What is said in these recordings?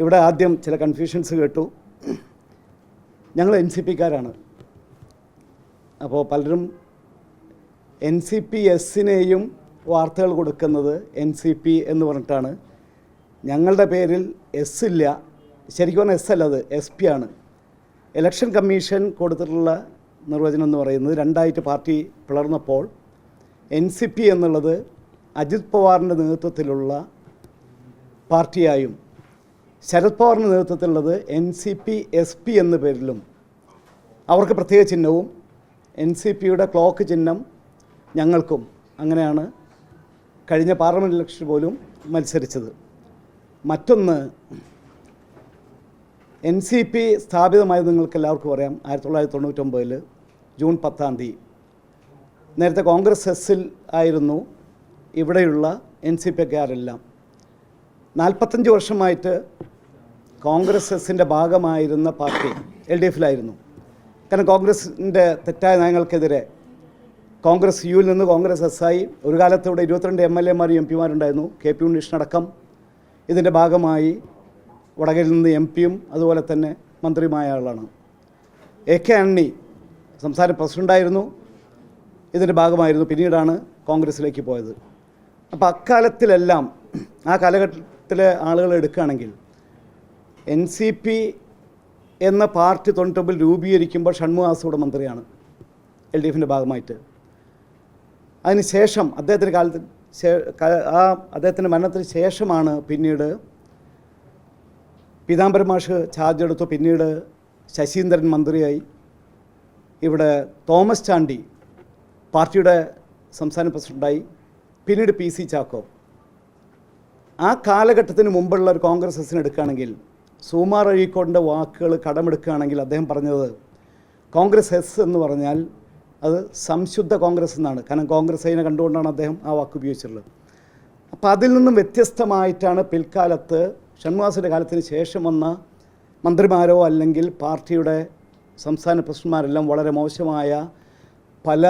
ഇവിടെ ആദ്യം ചില കൺഫ്യൂഷൻസ് കേട്ടു. ഞങ്ങൾ എൻ സി പിക്കാരാണ് അപ്പോൾ പലരും എൻ സി പി എസിനെയും വാർത്തകൾ കൊടുക്കുന്നത് എൻ സി പി എന്ന് പറഞ്ഞിട്ടാണ്. ഞങ്ങളുടെ പേരിൽ എസ് ഇല്ല. ശരിക്കും പറഞ്ഞാൽ എസ് അല്ല അത് എസ് പി ആണ്. ഇലക്ഷൻ കമ്മീഷൻ കൊടുത്തിട്ടുള്ള നിർവചനം എന്ന് പറയുന്നത് രണ്ടായിട്ട് പാർട്ടി പിളർന്നപ്പോൾ എൻ സി പി എന്നുള്ളത് അജിത് പവാറിന്റെ നേതൃത്വത്തിലുള്ള പാർട്ടിയായും ശരത് പവാറിന്റെ നേതൃത്വത്തിലുള്ളത് N C P S P എന്ന പേരിലും അവർക്ക് പ്രത്യേക ചിഹ്നവും എൻ സി പിയുടെ ക്ലോക്ക് ചിഹ്നം ഞങ്ങൾക്കും അങ്ങനെയാണ് കഴിഞ്ഞ പാർലമെന്റ് ഇലക്ഷൻ പോലും മത്സരിച്ചത്. മറ്റൊന്ന് എൻ സി പി സ്ഥാപിതമായത് നിങ്ങൾക്ക് എല്ലാവർക്കും അറിയാം. ആയിരത്തി തൊള്ളായിരത്തി തൊണ്ണൂറ്റൊമ്പതിൽ ജൂൺ പത്താം തീയതി. നേരത്തെ കോൺഗ്രസ് എസ്സിൽ ആയിരുന്നു. ഇവിടെയുള്ള എൻ സി പിക്കാരെല്ലാം നാൽപ്പത്തഞ്ച് വർഷമായിട്ട് കോൺഗ്രസ് എസിന്റെ ഭാഗമായിരുന്ന പാർട്ടി എൽ ഡി എഫിലായിരുന്നു. കാരണം കോൺഗ്രസിന്റെ തെറ്റായ നയങ്ങൾക്കെതിരെ കോൺഗ്രസ് യുവിൽ നിന്ന് കോൺഗ്രസ് ആയി ഒരു കാലത്ത് ഇവിടെ ഇരുപത്തിരണ്ട് എം എൽ എമാരും എം പിമാരുണ്ടായിരുന്നു കെ പി ഉണ്ണീഷനടക്കം ഇതിന്റെ ഭാഗമായി വടകരയിൽ നിന്ന് എം പിയും അതുപോലെ തന്നെ മന്ത്രിയുമായ ആളാണ്. എ കെ അണ്ണി സംസ്ഥാന പ്രസിഡന്റായിരുന്നു ഇതിന്റെ ഭാഗമായിരുന്നു പിന്നീടാണ് കോൺഗ്രസ്സിലേക്ക് പോയത്. അപ്പോൾ അക്കാലത്തിലെല്ലാം ആ കാലഘട്ടത്തിലെ ആളുകൾ എടുക്കുകയാണെങ്കിൽ എൻ സി പി എന്ന പാർട്ടി തൊണ്ണൂറ്റൊമ്പതിൽ രൂപീകരിക്കുമ്പോൾ ഷൺമുഖാസ് മന്ത്രിയാണ് എൽ ഡി എഫിന്റെ ഭാഗമായിട്ട്. അതിനുശേഷം അദ്ദേഹത്തിന്റെ കാലത്ത് ആ അദ്ദേഹത്തിന്റെ മരണത്തിന് ശേഷമാണ് പിന്നീട് പീതാംബരം മാഷ് ചാർജ് എടുത്തു. പിന്നീട് ശശീന്ദ്രൻ മന്ത്രിയായി. ഇവിടെ തോമസ് ചാണ്ടി പാർട്ടിയുടെ സംസ്ഥാന പ്രസിഡന്റായി പിന്നീട് പി സി ചാക്കോ. ആ കാലഘട്ടത്തിന് മുമ്പുള്ള ഒരു കോൺഗ്രസ് എസിന് എടുക്കുകയാണെങ്കിൽ സുമാർ അഴീക്കോടിന്റെ വാക്കുകൾ കടമെടുക്കുകയാണെങ്കിൽ അദ്ദേഹം പറഞ്ഞത് കോൺഗ്രസ് എസ് എന്ന് പറഞ്ഞാൽ അത് സംശുദ്ധ കോൺഗ്രസ് എന്നാണ്. കാരണം കോൺഗ്രസ് അതിനെ കണ്ടുകൊണ്ടാണ് അദ്ദേഹം ആ വാക്ക് ഉപയോഗിച്ചിട്ടുള്ളത്. അപ്പോൾ അതിൽ നിന്നും വ്യത്യസ്തമായിട്ടാണ് പിൽക്കാലത്ത് ഷൺവാസിന്റെ കാലത്തിന് ശേഷം വന്ന മന്ത്രിമാരോ അല്ലെങ്കിൽ പാർട്ടിയുടെ സംസ്ഥാന പ്രസിഡന്റുമാരെല്ലാം വളരെ മോശമായ പല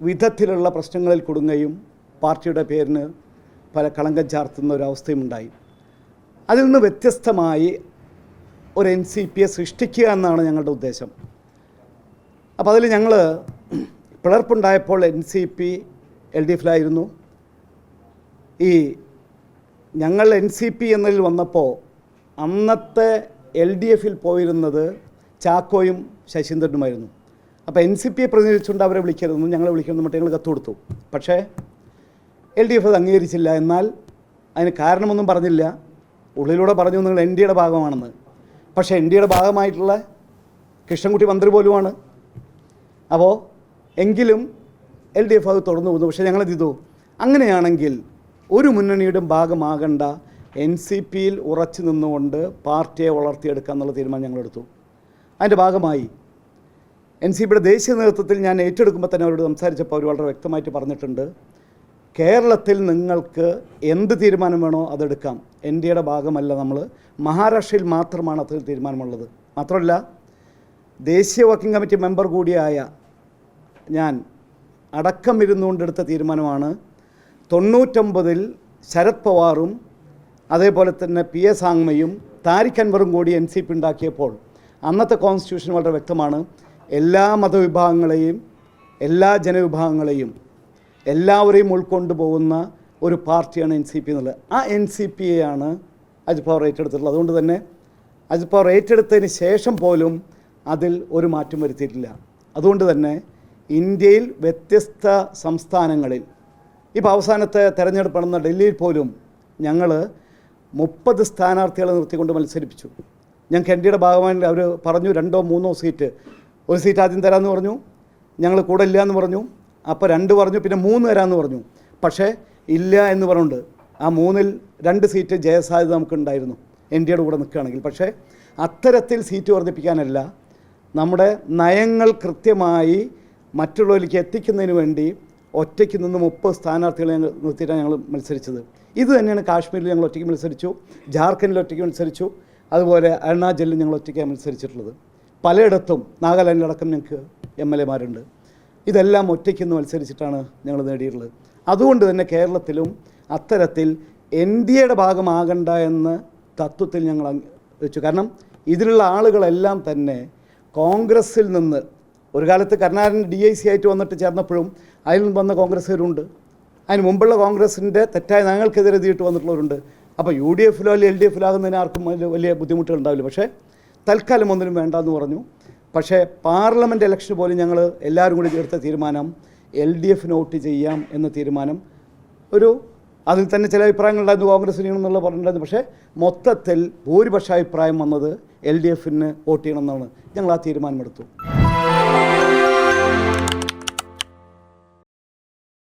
വിധത്തിലുള്ള പ്രശ്നങ്ങളിൽ കുടുങ്ങുകയും പാർട്ടിയുടെ പേരിന് പല കളങ്കം ചാർത്തുന്ന ഒരു അവസ്ഥയും ഉണ്ടായി അതിൽ നിന്ന് വ്യത്യസ്തമായി ഒരു എൻ സി പിയെ സൃഷ്ടിക്കുക എന്നാണ് ഞങ്ങളുടെ ഉദ്ദേശം. അപ്പോൾ അതിൽ ഞങ്ങൾ പിളർപ്പുണ്ടായപ്പോൾ N C P L D എഫിലായിരുന്നു. ഈ ഞങ്ങൾ എൻ സി പി എന്നതിൽ വന്നപ്പോൾ അന്നത്തെ എൽ ഡി എഫിൽ പോയിരുന്നത് ചാക്കോയും ശശീന്ദ്രനുമായിരുന്നു. അപ്പോൾ എൻ സി പിയെ പ്രതിനിധിച്ചുകൊണ്ട് അവരെ വിളിക്കരുതെന്നും ഞങ്ങളെ വിളിക്കണമെന്ന് മറ്റേ ഞങ്ങൾ കത്ത് കൊടുത്തു പക്ഷേ എൽ ഡി എഫ് അത് അംഗീകരിച്ചില്ല. എന്നാൽ അതിന് കാരണമൊന്നും പറഞ്ഞില്ല. ഉള്ളിലൂടെ പറഞ്ഞു നിങ്ങൾ എൻ ഡിയുടെ ഭാഗമാണെന്ന്. പക്ഷേ എൻ ഡിയുടെ ഭാഗമായിട്ടുള്ള കൃഷ്ണൻകുട്ടി മന്ത്രി പോലുമാണ്. അപ്പോൾ എങ്കിലും എൽ ഡി എഫ് അത് തുടർന്നു പോകുന്നു പക്ഷേ ഞങ്ങളെ ചെയ്തു. അങ്ങനെയാണെങ്കിൽ ഒരു മുന്നണിയുടെ ഭാഗമാകണ്ട എൻ സി പിയിൽ ഉറച്ചു നിന്നുകൊണ്ട് പാർട്ടിയെ വളർത്തിയെടുക്കുക എന്നുള്ള തീരുമാനം ഞങ്ങളെടുത്തു അതിന്റെ ഭാഗമായി എൻ സി പിയുടെ ദേശീയ നേതൃത്വത്തിൽ ഞാൻ ഏറ്റെടുക്കുമ്പോൾ തന്നെ അവരോട് സംസാരിച്ചപ്പോൾ അവർ വളരെ വ്യക്തമായിട്ട് പറഞ്ഞിട്ടുണ്ട്. കേരളത്തിൽ നിങ്ങൾക്ക് എന്ത് തീരുമാനം വേണോ അതെടുക്കാം. എൻ ഡി എയുടെ ഭാഗമല്ല നമ്മൾ. മഹാരാഷ്ട്രയിൽ മാത്രമാണ് അത്ര തീരുമാനമുള്ളത്. മാത്രമല്ല ദേശീയ വർക്കിംഗ് കമ്മിറ്റി മെമ്പർ കൂടിയായ ഞാൻ അടക്കം ഇരുന്നുകൊണ്ടെടുത്ത തീരുമാനമാണ്. തൊണ്ണൂറ്റൊമ്പതിൽ ശരത് പവാറും അതേപോലെ തന്നെ പി എസ് ആങ്മയും താരിഖ് അൻവറും കൂടി എൻ സി പി ഉണ്ടാക്കിയപ്പോൾ അന്നത്തെ കോൺസ്റ്റിറ്റ്യൂഷൻ വളരെ വ്യക്തമാണ്. എല്ലാ മതവിഭാഗങ്ങളെയും എല്ലാ ജനവിഭാഗങ്ങളെയും എല്ലാവരെയും ഉൾക്കൊണ്ടു പോകുന്ന ഒരു പാർട്ടിയാണ് എൻ സി പി എന്നുള്ളത്. ആ എൻ സി പിയെയാണ് അജിത് പവർ ഏറ്റെടുത്തിട്ടുള്ളത്. അതുകൊണ്ട് തന്നെ അജിത് പവർ ഏറ്റെടുത്തതിന് ശേഷം പോലും അതിൽ ഒരു മാറ്റം വരുത്തിയിട്ടില്ല. അതുകൊണ്ട് തന്നെ ഇന്ത്യയിൽ വ്യത്യസ്ത സംസ്ഥാനങ്ങളിൽ ഇപ്പോൾ അവസാനത്തെ തെരഞ്ഞെടുപ്പ് നടന്ന ഡൽഹിയിൽ പോലും ഞങ്ങൾ മുപ്പത് സ്ഥാനാർത്ഥികളെ നിർത്തിക്കൊണ്ട് മത്സരിപ്പിച്ചു. ഞങ്ങൾക്ക് എൻ ഡിയുടെ ഭാഗമായി അവർ പറഞ്ഞു രണ്ടോ മൂന്നോ സീറ്റ്. ഒരു സീറ്റ് ആദ്യം തരാമെന്ന് പറഞ്ഞു. ഞങ്ങൾ കൂടെ ഇല്ല എന്ന് പറഞ്ഞു. അപ്പോൾ രണ്ട് പറഞ്ഞു പിന്നെ മൂന്ന് തരാമെന്ന് പറഞ്ഞു. പക്ഷേ ഇല്ല എന്ന് പറഞ്ഞുകൊണ്ട് ആ മൂന്നിൽ രണ്ട് സീറ്റ് ജയസാധ്യത നമുക്കുണ്ടായിരുന്നു എൻ ഡി എയുടെ കൂടെ നിൽക്കുകയാണെങ്കിൽ. പക്ഷേ അത്തരത്തിൽ സീറ്റ് വർദ്ധിപ്പിക്കാനല്ല നമ്മുടെ നയങ്ങൾ കൃത്യമായി മറ്റുള്ളവരിലേക്ക് എത്തിക്കുന്നതിന് വേണ്ടി ഒറ്റയ്ക്ക് നിന്ന് മുപ്പത് സ്ഥാനാർത്ഥികളെ ഞങ്ങൾ നിർത്തിയിട്ടാണ് ഞങ്ങൾ മത്സരിച്ചത്. ഇത് തന്നെയാണ് കാശ്മീരിൽ ഞങ്ങൾ ഒറ്റയ്ക്ക് മത്സരിച്ചു ജാർഖണ്ഡിൽ ഒറ്റയ്ക്ക് മത്സരിച്ചു അതുപോലെ അരുണാചലിൽ ഞങ്ങൾ ഒറ്റയ്ക്കാണ് മത്സരിച്ചിട്ടുള്ളത്. പലയിടത്തും നാഗാലാൻഡിലടക്കം ഞങ്ങൾക്ക് എം എൽ എമാരുണ്ട് ഇതെല്ലാം ഒറ്റയ്ക്ക് മത്സരിച്ചിട്ടാണ് ഞങ്ങൾ നേടിയിട്ടുള്ളത്. അതുകൊണ്ട് തന്നെ കേരളത്തിലും അത്തരത്തിൽ എൻ ഡി എയുടെ ഭാഗമാകണ്ട എന്ന തത്വത്തിൽ ഞങ്ങൾ വെച്ചു. കാരണം ഇതിലുള്ള ആളുകളെല്ലാം തന്നെ കോൺഗ്രസ്സിൽ നിന്ന് ഒരു കാലത്ത് കരുണാകരൻ ഡി ഐ സി ആയിട്ട് വന്നിട്ട് ചേർന്നപ്പോഴും അതിൽ നിന്ന് വന്ന കോൺഗ്രസ്സുകാരുണ്ട്. അതിന് മുമ്പുള്ള കോൺഗ്രസിന്റെ തെറ്റായ നയങ്ങൾക്കെതിരെ എഴുതിയിട്ട് വന്നിട്ടുള്ളവരുണ്ട്. അപ്പോൾ യു ഡി എഫിലോ അല്ലെങ്കിൽ എൽ ഡി എഫിലോ ആകുന്നതിന് ആർക്കും വലിയ ബുദ്ധിമുട്ടുകൾ ഉണ്ടാവില്ല. പക്ഷേ തൽക്കാലം ഒന്നിനും വേണ്ടെന്ന് പറഞ്ഞു. പക്ഷേ പാർലമെന്റ് ഇലക്ഷൻ പോലും ഞങ്ങൾ എല്ലാവരും കൂടി ചേർത്ത തീരുമാനം എൽ ഡി എഫിന് വോട്ട് ചെയ്യാം എന്ന തീരുമാനം. ഒരു അതിൽ തന്നെ ചില അഭിപ്രായങ്ങളുണ്ടായിരുന്നു കോൺഗ്രസ് എന്നുള്ള പറഞ്ഞിട്ടുണ്ടായിരുന്നു. പക്ഷേ മൊത്തത്തിൽ ഭൂരിപക്ഷ അഭിപ്രായം വന്നത് എൽ ഡി എഫിന് വോട്ട് ചെയ്യണമെന്നാണ്. ഞങ്ങൾ ആ തീരുമാനമെടുത്തു.